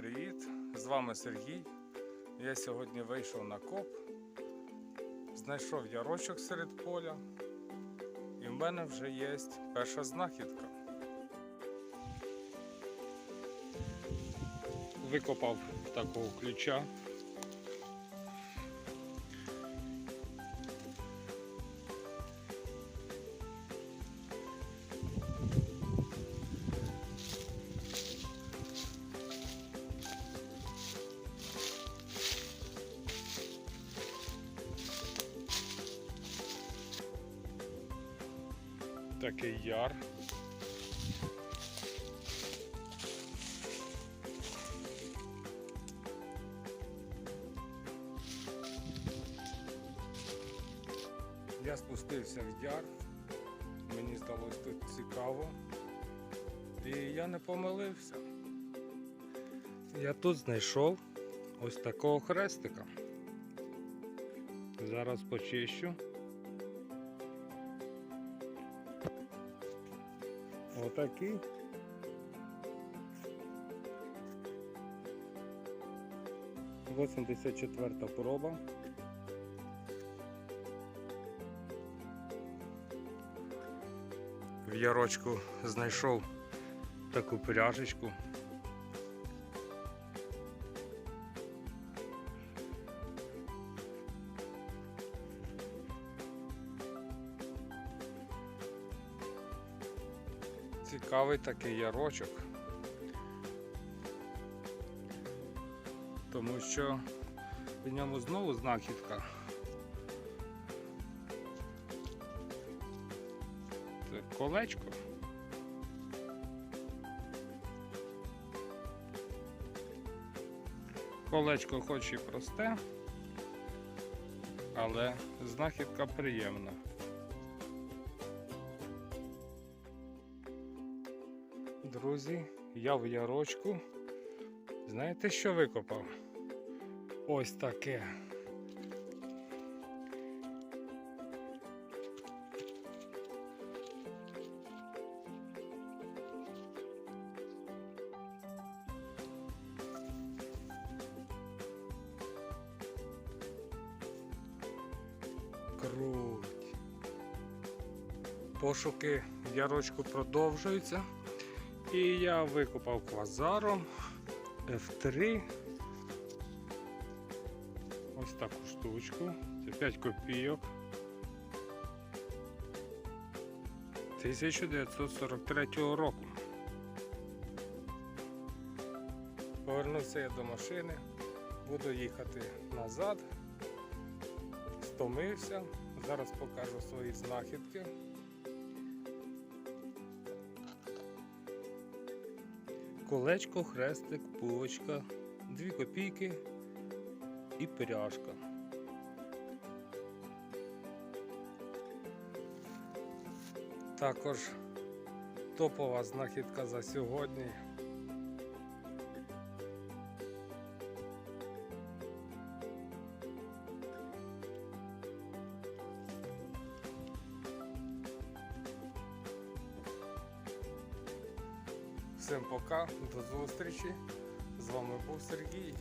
привіт! З вами Сергій. Я сьогодні вийшов на коп, знайшов ярочок серед поля, і в мене вже є перша знахідка. Викопав такого ключа. Такий яр. Я спустився в яр, мені здалось тут цікаво. І я не помилився. Я тут знайшов ось такого хрестика. Зараз почищу. Отакий. Восемьдесят четверта проба. В ярочку знайшов таку пряжечку. Цікавий такий ярочок. Тому що в ньому знову знахідка. Це колечко. Колечко хоч і просте, але знахідка приємна. Друзі, я в ярочку. Знаєте, що викопав? Ось таке. Круть. Пошуки ярочку продовжуються. І я викопав квазаром F3. Ось таку штучку. Це 5 копійок. 1943 року. Повернувся я до машини, буду їхати назад. Стомився. Зараз покажу свої знахідки. Колечко, хрестик, булочка, 2 копійки і пиряшка. Також топова знахідка за сьогодні. Всім пока, до зустрічі. З вами був Сергій.